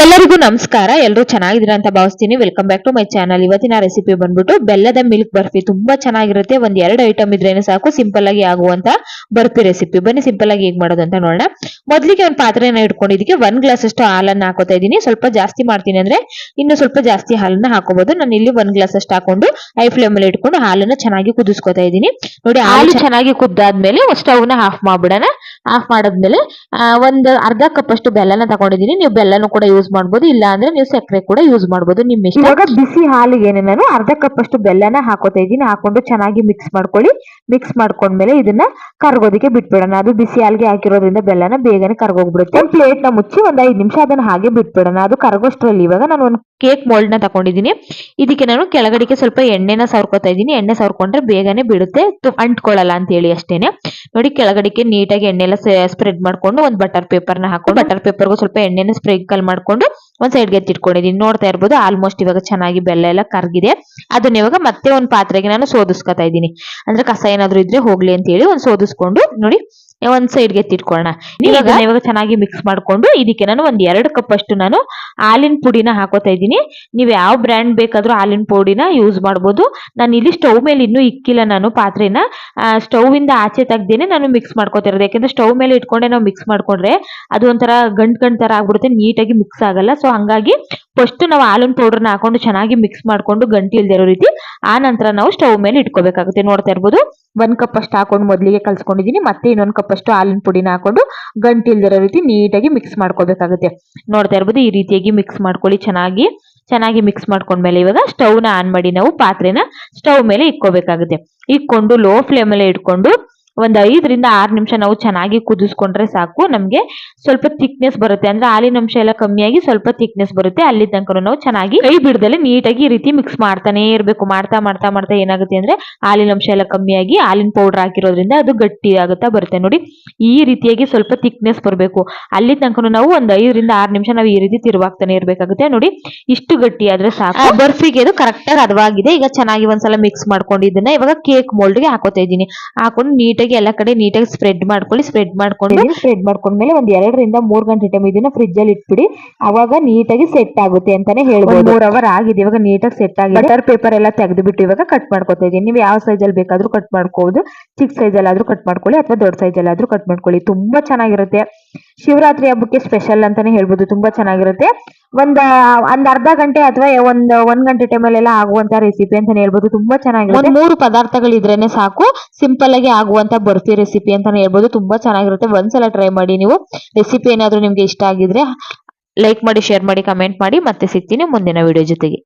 ಎಲ್ಲರಿಗೂ ನಮಸ್ಕಾರ ಎಲ್ಲರೂ ಚೆನ್ನಾಗಿದ್ದೀರಾ ಅಂತ ಭಾವಿಸ್ತೀನಿ. Welcome back to my channel ಇವತ್ತಿನ ರೆಸಿಪಿ ಬಂದ್ಬಿಟ್ಟು ಬೆಲ್ಲದ ಮಿಲ್ಕ್ ಬರ್ಫಿ ತುಂಬಾ ಚೆನ್ನಾಗಿರುತ್ತೆ. ಒಂದ್ ಎರಡು ಐಟಮ್ ಇದ್ರೇನೆ ಸಾಕು ಸಿಂಪಲ್ ಆಗಿ ಆಗುವಂತ ಬರ್ಫಿ ರೆಸಿಪಿ ಬನ್ನಿ ಸಿಂಪಲ್ ಆಗಿ ಹೇಗ್ ಮಾಡೋದು ಅಂತ ನೋಡೋಣ. ಮೊದ್ಲಿಗೆ ಒಂದು ಪಾತ್ರೆನ ಇಟ್ಕೊಂಡಿದ್ದಕ್ಕೆ ಒಂದ್ ಗ್ಲಾಸ್ ಅಷ್ಟು ಹಾಲನ್ನ ಹಾಕೋತಾ ಇದ್ದೀನಿ. ಸ್ವಲ್ಪ ಜಾಸ್ತಿ ಮಾಡ್ತೀನಿ ಅಂದ್ರೆ ಇನ್ನು ಸ್ವಲ್ಪ ಜಾಸ್ತಿ ಹಾಲನ್ನ ಹಾಕೋಬಹುದು ನಾನು ಇಲ್ಲಿ ಒಂದ್ ಗ್ಲಾಸ್ ಅಷ್ಟು ಹಾಕೊಂಡು ಹೈ ಫ್ಲೇಮ್ ಅಲ್ಲಿ ಇಟ್ಕೊಂಡು ಹಾಲನ್ನ ಚೆನ್ನಾಗಿ ಕುದಿಸ್ಕೊತಾ ಇದೀನಿ ನೋಡಿ ಹಾಲು ಚೆನ್ನಾಗಿ ಕುದ್ದಾದ್ಮೇಲೆ ಸ್ಟವ್ನ ನ ಆಫ್ ಮಾಡ್ಬಿಡೋಣ. ಆಫ್ ಮಾಡಿದ್ಮೇಲೆ ಒಂದು ಅರ್ಧ ಕಪ್ ಅಷ್ಟು ಬೆಲ್ಲನ ತಗೊಂಡಿದ್ದೀನಿ. ನೀವು ಬೆಲ್ಲನೂ ಕೂಡ ಯೂಸ್ ಮಾಡ್ಬೋದು. ಇಲ್ಲ ಅಂದ್ರೆ ನೀವು ಸಕ್ಕರೆ ಕೂಡ ಯೂಸ್ ಮಾಡ್ಬೋದು. ನಿಮ್ಮ ಇಷ್ಟ. ಇವಾಗ ಬಿಸಿ ಹಾಲಿಗೆ ನಾನು ಅರ್ಧ ಕಪ್ ಅಷ್ಟು ಬೆಲ್ಲನ ಹಾಕೋತಾ ಇದ್ದೀನಿ. ಹಾಕೊಂಡು ಚೆನ್ನಾಗಿ ಮಿಕ್ಸ್ ಮಾಡ್ಕೊಳ್ಳಿ. ಮಿಕ್ಸ್ ಮಾಡ್ಕೊಂಡ್ಮೇಲೆ ಇದನ್ನ ಕರ್ಗೋದಕ್ಕೆ ಬಿಟ್ಬಿಡೋಣ. ಅದು ಬಿಸಿ ಹಾಲಿಗೆ ಹಾಕಿರೋದ್ರಿಂದ ಬೆಲ್ಲನ ಬೇಗನೆ ಕರ್ಗೋಗ್ಬಿಡುತ್ತೆ. ಪ್ಲೇಟ್ನ ಮುಚ್ಚಿ ಒಂದ್ ಐದ್ ನಿಮಿಷ ಅದನ್ನ ಹಾಗೆ ಬಿಟ್ಬಿಡೋಣ. ಅದು ಕರ್ಗೋಷ್ಟ್ರಲ್ಲಿ ಇವಾಗ ನಾನು ಒಂದು ಕೇಕ್ ಮೋಲ್ಡ್ನ ತಗೊಂಡಿದ್ದೀನಿ. ಇದಕ್ಕೆ ನಾನು ಕೆಳಗಡೆಗೆ ಸ್ವಲ್ಪ ಎಣ್ಣೆನ ಸವರ್ಕೋತಾ ಇದ್ದೀನಿ. ಎಣ್ಣೆ ಸವರ್ಕೊಂಡ್ರೆ ಬೇಗನೆ ಬಿಡುತ್ತೆ. ಅಂಟ್ಕೊಳ್ಳಲ್ಲ ಅಂತ ಹೇಳಿ ಅಷ್ಟೇನೆ. ನೋಡಿ ಕೆಳಗಡೆಗೆ ನೀಟಾಗಿ ಎಣ್ಣೆ ಎಲ್ಲ ಸ್ಪ್ರೆಡ್ ಮಾಡ್ಕೊಂಡು ಒಂದು ಬಟರ್ ಪೇಪರ್ನ ಹಾಕೊಂಡು ಬಟರ್ ಪೇಪರ್ಗೂ ಸ್ವಲ್ಪ ಎಣ್ಣೆನ ಸ್ಪ್ರಿಂಕಲ್ ಮಾಡ್ಕೊಂಡು ಒಂದ್ ಸೈಡ್ಗೆ ಎತ್ತಿಟ್ಕೊಂಡಿದ್ದೀನಿ ನೋಡ್ತಾ ಇರ್ಬೋದು ಆಲ್ಮೋಸ್ಟ್ ಇವಾಗ ಚೆನ್ನಾಗಿ ಬೆಲ್ಲ ಎಲ್ಲ ಕರ್ಗಿದೆ ಅದನ್ನ ಇವಾಗ ಮತ್ತೆ ಒಂದು ಪಾತ್ರೆಗೆ ನಾನು ಸೋದಿಸ್ಕೊತಾ ಇದ್ದೀನಿ. ಅಂದ್ರೆ ಕಸ ಏನಾದ್ರು ಇದ್ರೆ ಹೋಗ್ಲಿ ಅಂತ ಹೇಳಿ ಒಂದು ಸೋದಿಸ್ಕೊಂಡು ನೋಡಿ ಒಂದ್ ಸೈಡ್ಗೆ ಎತ್ತಿಟ್ಕೊಳ್ಳೋಣ ಇವಾಗ ಇವಾಗ ಚೆನ್ನಾಗಿ ಮಿಕ್ಸ್ ಮಾಡ್ಕೊಂಡು ಇದಕ್ಕೆ ನಾನು ಒಂದ್ ಎರಡು ಕಪ್ ಅಷ್ಟು ನಾನು ಹಾಲಿನ ಪುಡಿನ ಹಾಕೋತಾ ಇದ್ದೀನಿ. ನೀವು ಯಾವ ಬ್ರ್ಯಾಂಡ್ ಬೇಕಾದ್ರೂ ಹಾಲಿನ ಪುಡಿನ ಯೂಸ್ ಮಾಡ್ಬೋದು. ನಾನು ಇಲ್ಲಿ ಸ್ಟವ್ ಮೇಲೆ ಇನ್ನೂ ಇಕ್ಕಿಲ್ಲ ನಾನು ಪಾತ್ರೆನ. ಸ್ಟವ್ ಇಂದ ಆಚೆ ತೆಗ್ದೇನೆ ನಾನು ಮಿಕ್ಸ್ ಮಾಡ್ಕೋತಿರೋದು ಯಾಕಂದ್ರೆ ಸ್ಟವ್ ಮೇಲೆ ಇಟ್ಕೊಂಡೆ ನಾವು ಮಿಕ್ಸ್ ಮಾಡ್ಕೊಂಡ್ರೆ ಅದು ಒಂಥರ ಗಂಟ್ ಗಂಟ್ ತರ ಆಗ್ಬಿಡುತ್ತೆ ನೀಟಾಗಿ ಮಿಕ್ಸ್ ಆಗಲ್ಲ. ಸೊ ಹಂಗಾಗಿ ಫಸ್ಟ್ ನಾವು ಹಾಲಿನ ಪೌಡರ್ನ ಹಾಕೊಂಡು ಚೆನ್ನಾಗಿ ಮಿಕ್ಸ್ ಮಾಡ್ಕೊಂಡು ಗಂಟಿ ಇಲ್ದೇ ಇರೋ ರೀತಿ, ಆ ನಂತರ ನಾವು ಸ್ಟವ್ ಮೇಲೆ ಇಟ್ಕೋಬೇಕಾಗುತ್ತೆ. ನೋಡ್ತಾ ಇರ್ಬೋದು. ಒಂದ್ ಕಪ್ ಅಷ್ಟು ಹಾಕೊಂಡು ಮೊದಲಿಗೆ ಕಲ್ಸ್ಕೊಂಡಿದ್ದೀನಿ ಮತ್ತೆ ಇನ್ನೊಂದು ಕಪ್ ಅಷ್ಟು ಹಾಲಿನ ಪುಡಿನ ಹಾಕೊಂಡು ಗಂಟಿ ಇಲ್ದಿರೋ ರೀತಿ ನೀಟಾಗಿ ಮಿಕ್ಸ್ ಮಾಡ್ಕೋಬೇಕಾಗುತ್ತೆ. ನೋಡ್ತಾ ಇರ್ಬೋದು, ಈ ರೀತಿಯಾಗಿ ಮಿಕ್ಸ್ ಮಾಡ್ಕೊಳ್ಳಿ. ಚೆನ್ನಾಗಿ ಚೆನ್ನಾಗಿ ಮಿಕ್ಸ್ ಮಾಡ್ಕೊಂಡ್ಮೇಲೆ ಇವಾಗ ಸ್ಟವ್ನ ಆನ್ ಮಾಡಿ ನಾವು ಪಾತ್ರೆನ ಸ್ಟವ್ ಮೇಲೆ ಇಕ್ಕೋಬೇಕಾಗುತ್ತೆ ಇಕ್ಕೊಂಡು ಲೋ ಫ್ಲೇಮ್ ಅಲ್ಲೇ ಇಟ್ಕೊಂಡು ಒಂದ್ ಐದರಿಂದ ಆರು ನಿಮಿಷ ನಾವು ಚೆನ್ನಾಗಿ ಕುದಿಸ್ಕೊಂಡ್ರೆ ಸಾಕು. ನಮಗೆ ಸ್ವಲ್ಪ ಥಿಕ್ನೆಸ್ ಬರುತ್ತೆ. ಅಂದ್ರೆ ಹಾಲಿನ ಅಂಶ ಎಲ್ಲ ಕಮ್ಮಿಯಾಗಿ ಸ್ವಲ್ಪ ಥಿಕ್ನೆಸ್ ಬರುತ್ತೆ. ಅಲ್ಲಿ ತನಕ ನಾವು ಚೆನ್ನಾಗಿ ಕೈ ಬಿಡದಲ್ಲಿ ನೀಟಾಗಿ ಈ ರೀತಿ ಮಿಕ್ಸ್ ಮಾಡ್ತಾನೆ ಇರಬೇಕು. ಮಾಡ್ತಾ ಮಾಡ್ತಾ ಮಾಡ್ತಾ ಏನಾಗುತ್ತೆ ಅಂದ್ರೆ ಹಾಲಿನ ಅಂಶ ಎಲ್ಲ ಕಮ್ಮಿಯಾಗಿ ಹಾಲಿನ ಪೌಡರ್ ಹಾಕಿರೋದ್ರಿಂದ ಅದು ಗಟ್ಟಿ ಆಗುತ್ತಾ ಬರುತ್ತೆ. ನೋಡಿ, ಈ ರೀತಿಯಾಗಿ ಸ್ವಲ್ಪ ಥಿಕ್ನೆಸ್ ಬರಬೇಕು. ಅಲ್ಲಿ ತನಕ ನಾವು ಒಂದು ಐದರಿಂದ ಆರು ನಿಮಿಷ ನಾವು ಈ ರೀತಿ ತಿರುವಾಗ್ತಾನೆ ಇರಬೇಕಾಗುತ್ತೆ. ನೋಡಿ, ಇಷ್ಟು ಗಟ್ಟಿ ಆದ್ರೆ ಸಾಕು ಬರ್ಫಿಗೆ ಅದು ಕರೆಕ್ಟಾಗಿ ಅದವಾಗಿದೆ ಈಗ ಚೆನ್ನಾಗಿ ಒಂದ್ಸಲ ಮಿಕ್ಸ್ ಮಾಡ್ಕೊಂಡು ಇದನ್ನ ಇವಾಗ ಕೇಕ್ ಮೋಲ್ಡ್ಗೆ ಹಾಕೋತಾ ಇದ್ದೀನಿ. ಹಾಕೊಂಡು ನೀಟಾಗಿ ಎಲ್ಲ ಕಡೆ ನೀಟಾಗಿ ಸ್ಪ್ರೆಡ್ ಮಾಡ್ಕೊಳ್ಳಿ ಸ್ಪ್ರೆಡ್ ಮಾಡ್ಕೊಂಡು ಸ್ಪ್ರೆಡ್ ಮಾಡ್ಕೊಂಡ್ಮೇಲೆ ಒಂದ್ ಎರಡರಿಂದ ಮೂರ್ ಗಂಟೆ ಟೈಮ್ ಇದನ್ನ ಫ್ರಿಜ್ ಅಲ್ಲಿ ಇಟ್ಬಿಡಿ. ಅವಾಗ ನೀಟಾಗಿ ಸೆಟ್ ಆಗುತ್ತೆ ಅಂತಾನೆ ಹೇಳ್ಬೋದು. ಮೂರ್ ಅವರ್ ಆಗಿದೆ ಇವಾಗ ನೀಟಾಗಿ ಸೆಟ್ ಆಗಿದೆ. ಬಟರ್ ಪೇಪರ್ ಎಲ್ಲ ತೆಗೆದು ಇವಾಗ ಕಟ್ ಮಾಡ್ಕೊತಾ ಇದೀನಿ ನೀವು ಯಾವ ಸೈಜ್ ಅಲ್ಲಿ ಬೇಕಾದ್ರೂ ಕಟ್ ಮಾಡ್ಕೋಬಹುದು ಚಿಕ್ಕ ಸೈಜ್ ಅಲ್ಲಾದ್ರೂ ಕಟ್ ಮಾಡ್ಕೊಳ್ಳಿ ಅಥವಾ ದೊಡ್ಡ ಸೈಜ್ ಅಲ್ಲಾದ್ರೂ ಕಟ್ ಮಾಡ್ಕೊಳ್ಳಿ. ತುಂಬಾ ಚೆನ್ನಾಗಿರುತ್ತೆ. ಶಿವರಾತ್ರಿ ಹಬ್ಬಕ್ಕೆ ಸ್ಪೆಷಲ್ ಅಂತಾನೆ ಹೇಳ್ಬೋದು. ತುಂಬಾ ಚೆನ್ನಾಗಿರುತ್ತೆ. ಒಂದ್ ಒಂದ್ ಅರ್ಧ ಗಂಟೆ ಅಥವಾ ಒಂದ್ ಒಂದ್ ಗಂಟೆ ಟೈಮಲ್ಲೆಲ್ಲ ಆಗುವಂತ ರೆಸಿಪಿ ಅಂತಾನೆ ಹೇಳ್ಬೋದು. ತುಂಬಾ ಚೆನ್ನಾಗಿರುತ್ತೆ. ಮೂರು ಪದಾರ್ಥಗಳಿದ್ರೇನೆ ಸಾಕು. ಸಿಂಪಲ್ ಆಗಿ ಆಗುವಂತ ಬರ್ಫಿ ರೆಸಿಪಿ ಅಂತಾನೆ ಹೇಳ್ಬೋದು. ತುಂಬಾ ಚೆನ್ನಾಗಿರುತ್ತೆ. ಒಂದ್ಸಲ ಟ್ರೈ ಮಾಡಿ ನೀವು. ರೆಸಿಪಿ ಏನಾದ್ರು ನಿಮ್ಗೆ ಇಷ್ಟ ಆಗಿದ್ರೆ ಲೈಕ್ ಮಾಡಿ ಶೇರ್ ಮಾಡಿ ಕಮೆಂಟ್ ಮಾಡಿ. ಮತ್ತೆ ಸಿಗ್ತೀನಿ ಮುಂದಿನ ವಿಡಿಯೋ ಜೊತೆಗೆ.